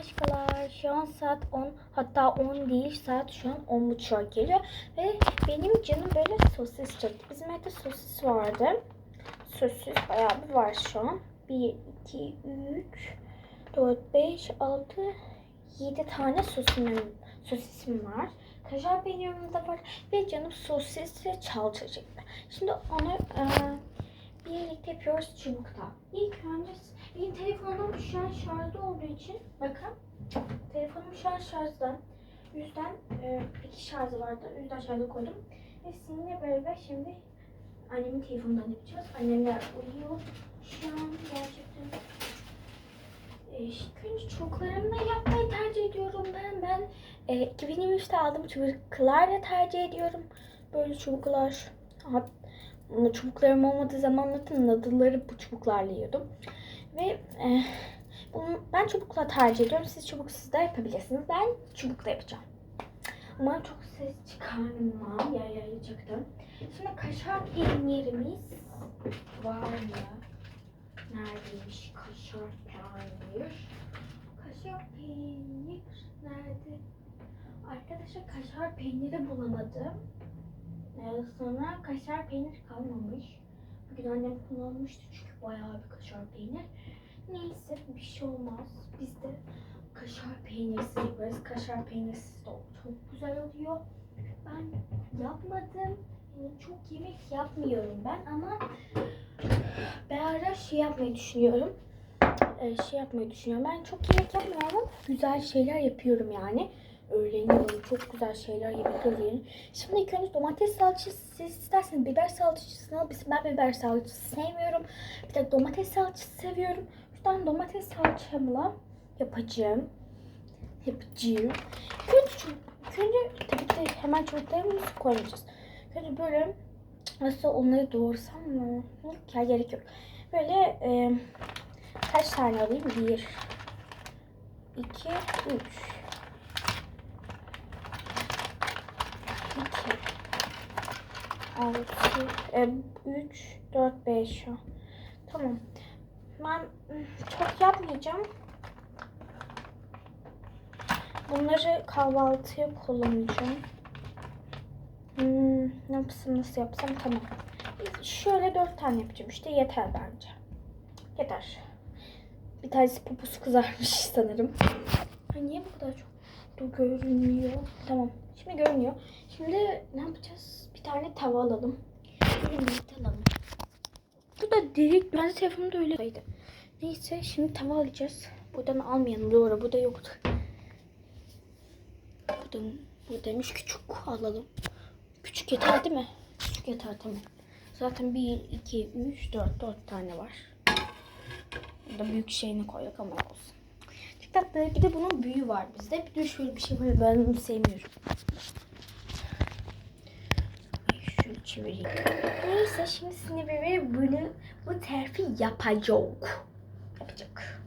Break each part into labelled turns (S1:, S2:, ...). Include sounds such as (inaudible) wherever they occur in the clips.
S1: aşkalar. Şu an saat 10 hatta 10 değil saat şu an 10 buçuğa geliyor. Ve benim canım böyle sosis çekti. Bizim evde sosis vardı. Sosis bayağı bir var şu an. 1, 2, 3, 4, 5, 6, 7 tane sosisim, sosisim var. Kaşar peynirim de var. Ve canım sosis ve çalça çekti. Şimdi onu e, birlikte yapıyoruz çubukta. İlk önce benim telefonum şu an şarjda olduğu için bakın telefonum şu an şarjda. Yüzden e, iki şarjı vardı. Yüzden şarja koydum. Ve sizinle beraber şimdi annemin telefonundan yapacağız. Annemler uyuyor. Şu an gerçekten e, ilk önce çubuklarımla yapmayı tercih ediyorum ben. Ben e, 2023'te aldığım çubuklarla tercih ediyorum. Böyle çubuklar. Hat- çubuklarım olmadığı zamanlarda nadılları bu çubuklarla yiyordum. Ve e, bunu ben çubukla tercih ediyorum. Siz çubuksuz da yapabilirsiniz. Ben çubukla yapacağım. Umarım çok ses çıkarmam. Ya yayacaktım. Şimdi kaşar peynirimiz var mı? Neredeymiş kaşar peynir? Kaşar peynir nerede? Arkadaşlar kaşar peyniri bulamadım. Ee, sonra kaşar peynir kalmamış. Bugün annem kullanmıştı çünkü bayağı bir kaşar peynir. Neyse bir şey olmaz. Biz de kaşar peynirsiz yaparız. Kaşar peynirsiz de çok güzel oluyor. Ben yapmadım. Yani çok yemek yapmıyorum ben ama ben ara şey yapmayı düşünüyorum. Ee, şey yapmayı düşünüyorum. Ben çok yemek yapmıyorum güzel şeyler yapıyorum yani. Öğreniyorum. Çok güzel şeyler öğreniyorum. Şimdi ilk önce domates salçası siz isterseniz biber salçasını al. Ben biber salçası sevmiyorum. Bir de domates salçası seviyorum. Şuradan domates salçamla yapacağım. Yapacağım. Önce, önce tabii ki de hemen çocuklarımızı koymayacağız. Önce böyle nasıl onları doğursam mı? Yok ya gerek yok. Böyle e, kaç tane alayım? Bir, iki, üç. İki, altı, e, üç, dört, beş. Tamam. Ben çok yapmayacağım. Bunları kahvaltıya kullanacağım. Hmm, yapsam nasıl yapsam tamam. Şöyle dört tane yapacağım işte yeter bence. Yeter. Bir tanesi poposu kızarmış (laughs) sanırım. Ay niye bu kadar çok da görünüyor? Tamam. Şimdi görünüyor. Şimdi ne yapacağız? Bir tane tava alalım. Birlikte alalım. Bu da direkt ben de telefonumda öyleydi. Neyse şimdi tava alacağız. Buradan almayalım doğru. Burada yoktu. Buradan buradaymış küçük alalım. Küçük yeter değil mi? Küçük yeter tamam. Zaten 1, 2, 3, 4, 4 tane var. Burada büyük şeyini koyduk ama olsun. Çok tatlı. Bir de bunun büyüğü var bizde. Bir de şöyle bir şey var. Ben sevmiyorum. Çevireyim. Neyse şimdi sizinle beraber bunu, bu tarifi yapacak. Yapacak.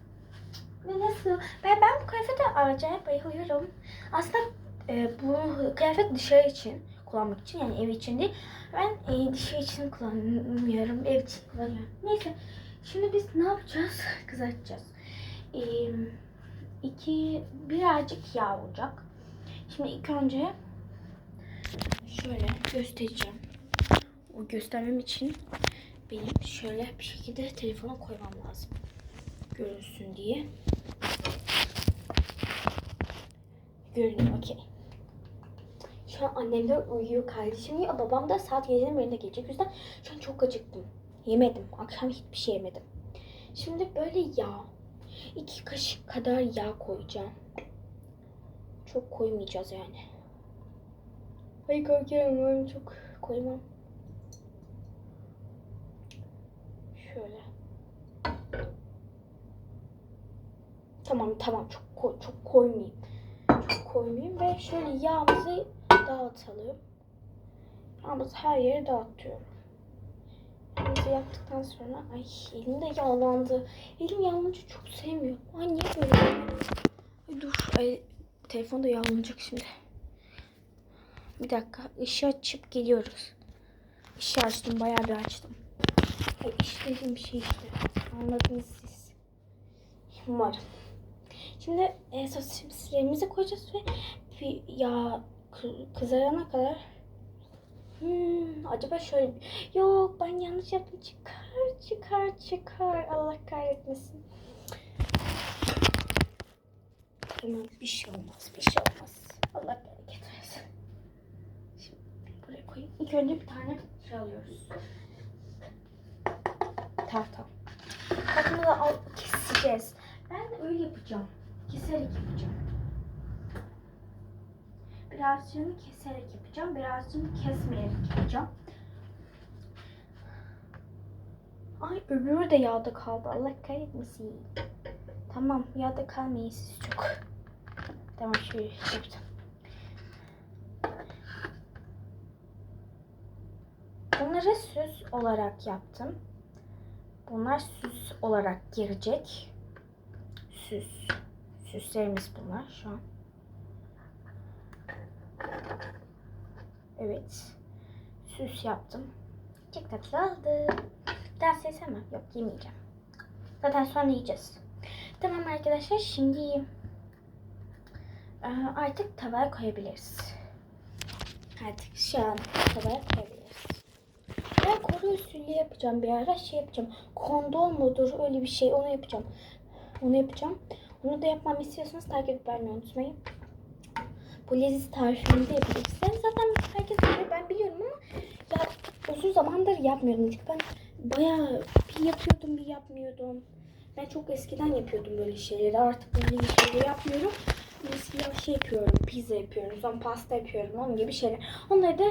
S1: Ve nasıl? Ben, ben bu kıyafete acayip bayılıyorum. Aslında e, bu kıyafet dışarı için kullanmak için yani ev için değil. Ben e, dışarı için kullanmıyorum. Ev için kullanıyorum. Neyse. Şimdi biz ne yapacağız? (laughs) Kızartacağız. E, iki, birazcık yağ olacak. Şimdi ilk önce şöyle göstereceğim. O göstermem için benim şöyle bir şekilde telefona koymam lazım. Görünsün diye. Görünüyor okey. Şu an annemler uyuyor kardeşim uyuyor. Babam da saat 7'nin birinde gelecek. Yüzden şu an çok acıktım. Yemedim. Akşam hiçbir şey yemedim. Şimdi böyle yağ. iki kaşık kadar yağ koyacağım. Çok koymayacağız yani. Ay korkuyorum çok koymam. Şöyle. Tamam tamam çok koy, çok koymayayım. Çok koymayayım ve şöyle yağımızı dağıtalım. Yağımızı her yere dağıtıyorum. Yağımızı yaptıktan sonra ay elim de yağlandı. Elim yağlanınca çok sevmiyorum. Ay niye böyle? Ay dur. Ay, telefon da yağlanacak şimdi. Bir dakika. Işığı açıp geliyoruz. Işığı açtım. Bayağı bir açtım. Ay iş dediğim şey işte. Anladınız siz. Umarım. Şimdi e, sosislerimizi koyacağız ve bir yağ kı- kızarana kadar Hmm, acaba şöyle Yok ben yanlış yaptım. Çıkar çıkar çıkar. Allah kahretmesin. Tamam bir şey olmaz bir şey olmaz. Allah bereket versin. Şimdi buraya koyayım. İlk önce bir tane şey alıyoruz. Tahta. Tahtamı da al, keseceğiz. Ben öyle yapacağım. Keserek yapacağım. Birazcını keserek yapacağım. Birazcını kesmeyerek yapacağım. Ay öbürü de yağda kaldı. Allah kahretmesin. Tamam yağda kalmayın siz çok. Tamam şöyle yaptım. Bunları süs olarak yaptım. Bunlar süs olarak girecek. Süs. Süslerimiz bunlar şu an. Evet. Süs yaptım. Çok tatlı oldu. Ders yesem Yok yemeyeceğim. Zaten sonra yiyeceğiz. Tamam arkadaşlar şimdi artık tavaya koyabiliriz. Artık şu an tavaya koyabiliriz. Ben Kore usulü yapacağım bir ara şey yapacağım. Kondol mudur öyle bir şey onu yapacağım. Onu yapacağım. Onu da yapmamı istiyorsanız takip etmeyi unutmayın. Bu leziz tarifini de yapabilirsiniz. Zaten herkes biliyor ben biliyorum ama ya uzun zamandır yapmıyorum. Çünkü ben bayağı bir yapıyordum bir yapmıyordum. Ben çok eskiden yapıyordum böyle şeyleri. Artık böyle şeyleri yapmıyorum. Eskiden şey yapıyorum, pizza yapıyorum, sonra pasta yapıyorum, onun gibi şeyler. Onları da